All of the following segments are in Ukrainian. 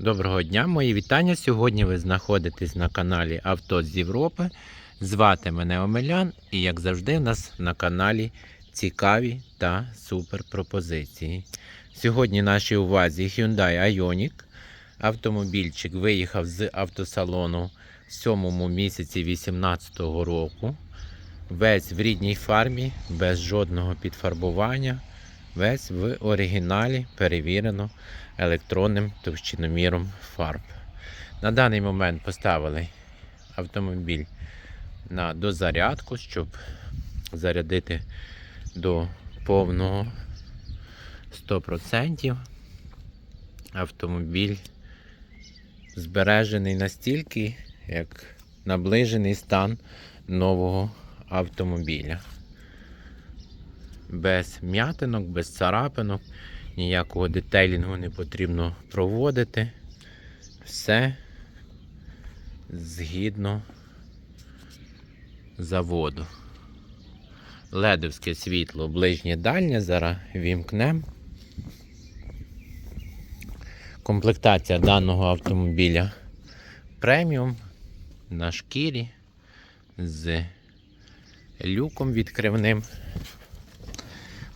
Доброго дня, мої вітання. Сьогодні ви знаходитесь на каналі Авто з Європи. Звати мене Омелян, і як завжди, в нас на каналі цікаві та супер пропозиції. Сьогодні нашій увазі Hyundai Ioniq. Автомобільчик виїхав з автосалону в сьомому місяці 2018 року. Весь в рідній фармі, без жодного підфарбування. Весь в оригіналі перевірено електронним товщиноміром фарб. На даний момент поставили автомобіль на дозарядку, щоб зарядити до повного 100%. Автомобіль збережений настільки, як наближений стан нового автомобіля. Без м'ятинок, без царапинок, ніякого детейлінгу не потрібно проводити. Все згідно заводу. Ледовське світло ближнє дальнє, зараз вімкнемо. Комплектація даного автомобіля преміум на шкірі з люком відкривним.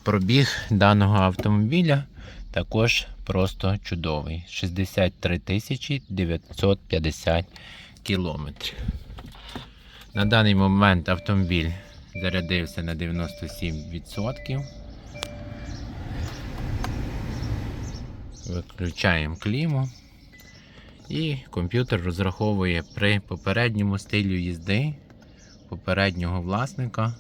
Пробіг даного автомобіля також просто чудовий. 63 тисячі 950 кілометрів. На даний момент автомобіль зарядився на 97%. Виключаємо кліму. І комп'ютер розраховує при попередньому стилю їзди попереднього власника.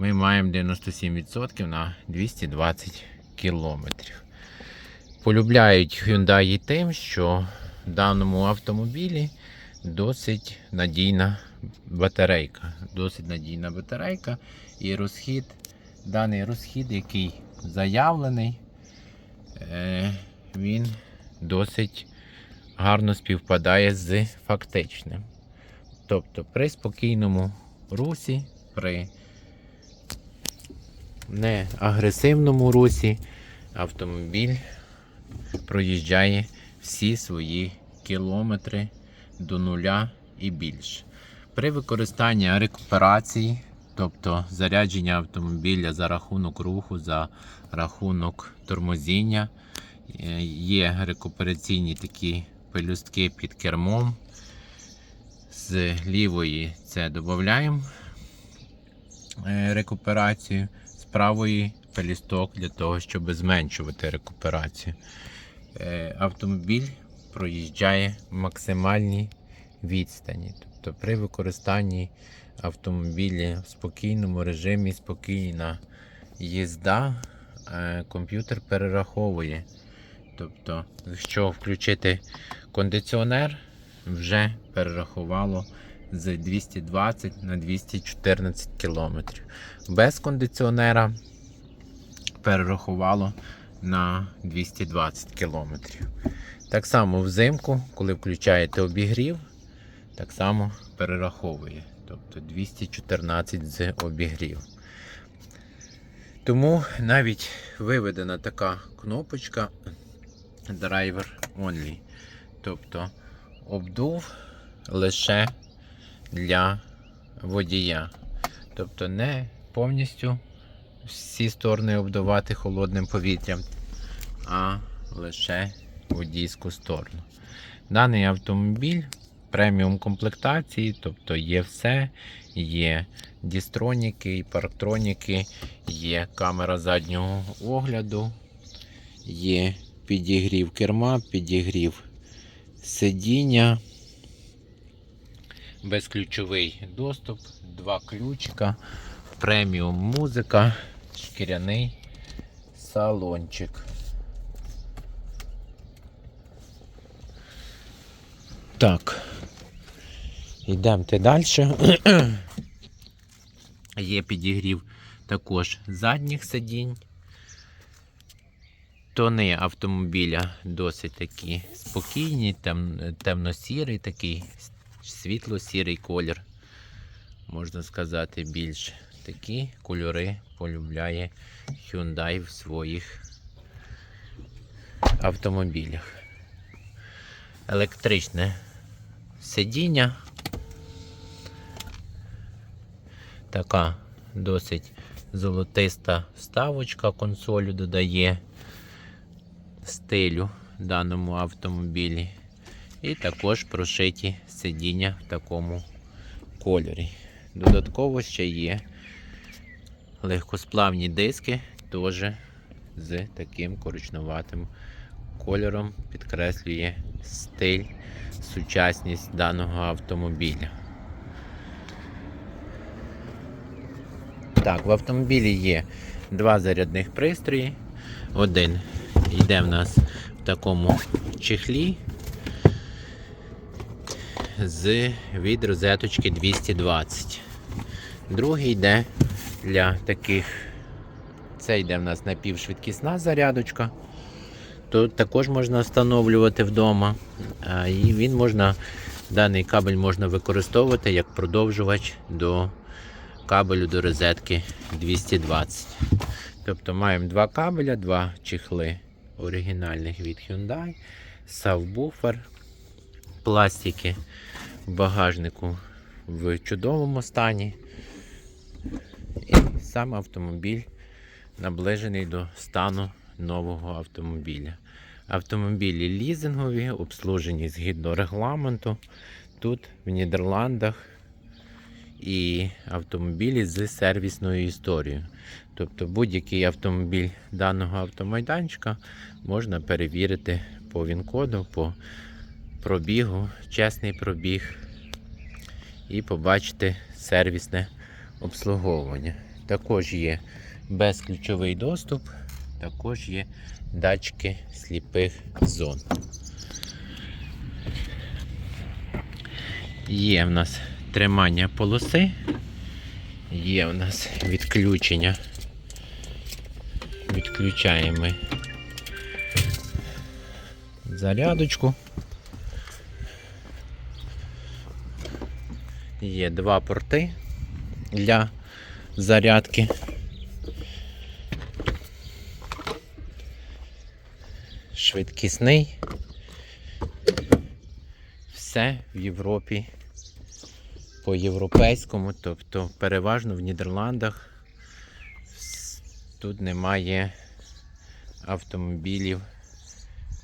Ми маємо 97% на 220 кілометрів. Полюбляють Hyundai тим, що в даному автомобілі досить надійна батарейка. Досить надійна батарейка і розхід, даний розхід, який заявлений, е, він досить гарно співпадає з фактичним. Тобто при спокійному русі, при не агресивному русі автомобіль проїжджає всі свої кілометри до нуля і більше. При використанні рекуперації, тобто зарядження автомобіля за рахунок руху, за рахунок тормозіння, е, є рекупераційні такі пелюстки під кермом. З лівої це додаємо е, рекуперацію, правої пелюсток для того, щоб зменшувати рекуперацію. Е, Автомобіль проїжджає в максимальній відстані. Тобто при використанні автомобіля в спокійному режимі, спокійна їзда, е, комп'ютер перераховує. Тобто, якщо включити кондиціонер, вже перерахувало з 220 на 214 км. Без кондиціонера перерахувало на 220 км. Так само взимку, коли включаєте обігрів, так само перераховує. Тобто 214 з обігрів. Тому навіть виведена така кнопочка Driver Only. Тобто обдув лише для водія. Тобто не повністю всі сторони обдувати холодним повітрям, а лише водійську сторону. Даний автомобіль преміум комплектації, тобто є все, є дістроніки, парктроніки, є камера заднього огляду, є підігрів керма, підігрів сидіння, безключовий доступ, два ключика, преміум музика, шкіряний салончик. Так, йдемте далі. Є підігрів також задніх сидінь. Тони автомобіля досить такі спокійні, тем, темно-сірий, такий світло-сірий колір. Можна сказати, більш такі кольори полюбляє Hyundai в своїх автомобілях. електричне сидіння. Така досить золотиста вставочка консолю додає стилю даному автомобілі. І також прошиті сидіння в такому кольорі. Додатково ще є легкосплавні диски, теж з таким коричнуватим кольором підкреслює стиль, сучасність даного автомобіля. Так, в автомобілі є два зарядних пристрої. Один йде в нас в такому чехлі з від розеточки 220. Другий йде для таких. Це йде в нас напівшвидкісна зарядочка. Тут також можна встановлювати вдома. І він можна, даний кабель можна використовувати як продовжувач до кабелю до розетки 220. Тобто маємо два кабеля, два чехли оригінальних від Hyundai, сабвуфер, пластики в багажнику в чудовому стані. І сам автомобіль наближений до стану нового автомобіля. Автомобілі лізингові, обслужені згідно регламенту. Тут в Нідерландах і автомобілі з сервісною історією. Тобто будь-який автомобіль даного автомайданчика можна перевірити по ВІН-коду, по пробігу, чесний пробіг і побачити сервісне обслуговування. Також є безключовий доступ, також є датчики сліпих зон. Є в нас тримання полоси, є в нас відключення. Відключаємо зарядочку. Є два порти для зарядки. Швидкісний. Все в Європі по європейському, тобто переважно в Нідерландах тут немає автомобілів,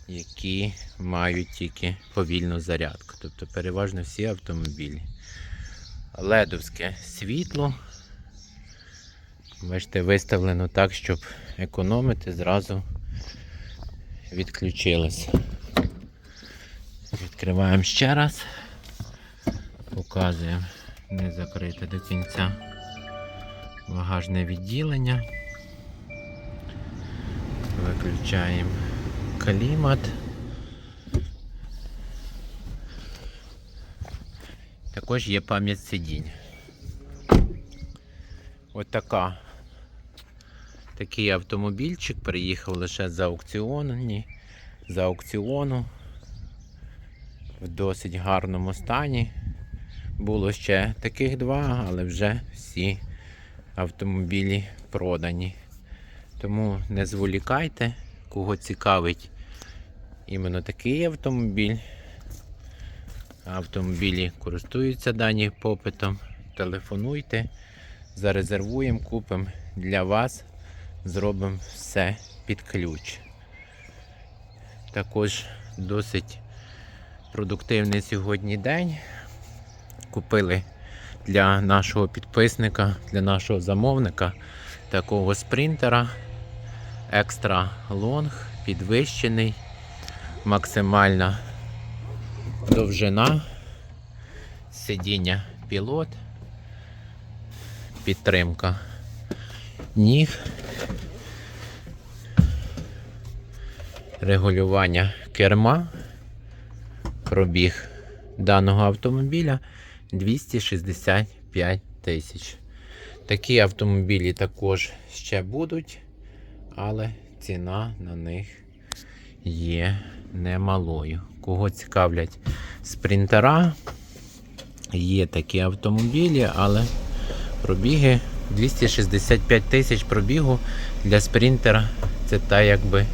які мають тільки повільну зарядку. Тобто переважно всі автомобілі. Ледовське світло. Бачите, виставлено так, щоб економити, зразу відключилося. Відкриваємо ще раз. Показуємо не закрите до кінця багажне відділення. Виключаємо клімат. Також є пам'ять сидінь. Ось така. Такий автомобільчик приїхав лише з аукціону, з аукціону в досить гарному стані. Було ще таких два, але вже всі автомобілі продані. Тому не зволікайте, кого цікавить іменно такий автомобіль. Автомобілі користуються дані попитом. Телефонуйте, зарезервуємо, купимо для вас, зробимо все під ключ. Також досить продуктивний сьогодні день. Купили для нашого підписника, для нашого замовника такого спринтера. Екстра лонг, підвищений, максимальна довжина, сидіння пілот, підтримка ніг, регулювання керма, пробіг даного автомобіля 265 тисяч. Такі автомобілі також ще будуть, але ціна на них є немалою. Кого цікавлять спринтера, є такі автомобілі, але пробіги 265 тисяч пробігу для спринтера це та якби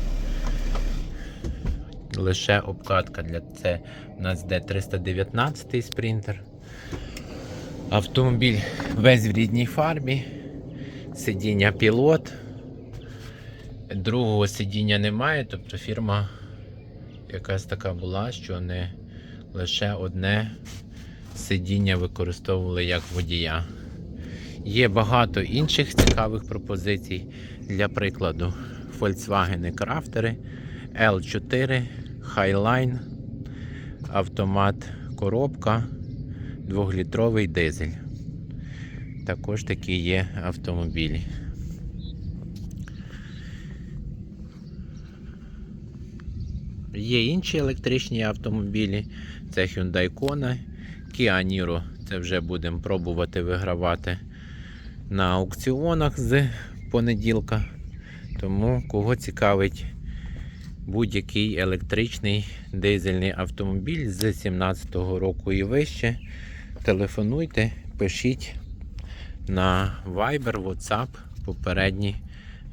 лише обкатка. Для це у нас йде 319 спринтер. Автомобіль весь в рідній фарбі. Сидіння пілот. Другого сидіння немає, тобто фірма якась така була, що не лише одне сидіння використовували як водія. Є багато інших цікавих пропозицій. Для прикладу, Volkswagen Крафтери L4, Highline, автомат, коробка, 2-літровий дизель. Також такі є автомобілі. Є інші електричні автомобілі. Це Hyundai Kona, Kia Niro. Це вже будемо пробувати вигравати на аукціонах з понеділка. Тому кого цікавить будь-який електричний дизельний автомобіль з 2017 року і вище, телефонуйте, пишіть на Viber, WhatsApp попередні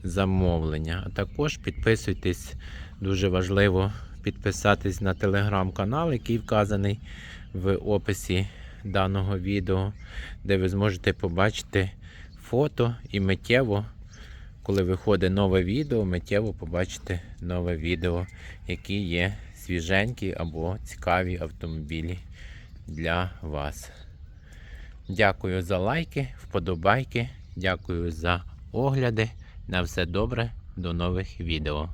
замовлення. А також підписуйтесь, дуже важливо підписатись на телеграм-канал, який вказаний в описі даного відео, де ви зможете побачити фото і миттєво, коли виходить нове відео, миттєво побачите нове відео, які є свіженькі або цікаві автомобілі для вас. Дякую за лайки, вподобайки, дякую за огляди. На все добре, до нових відео.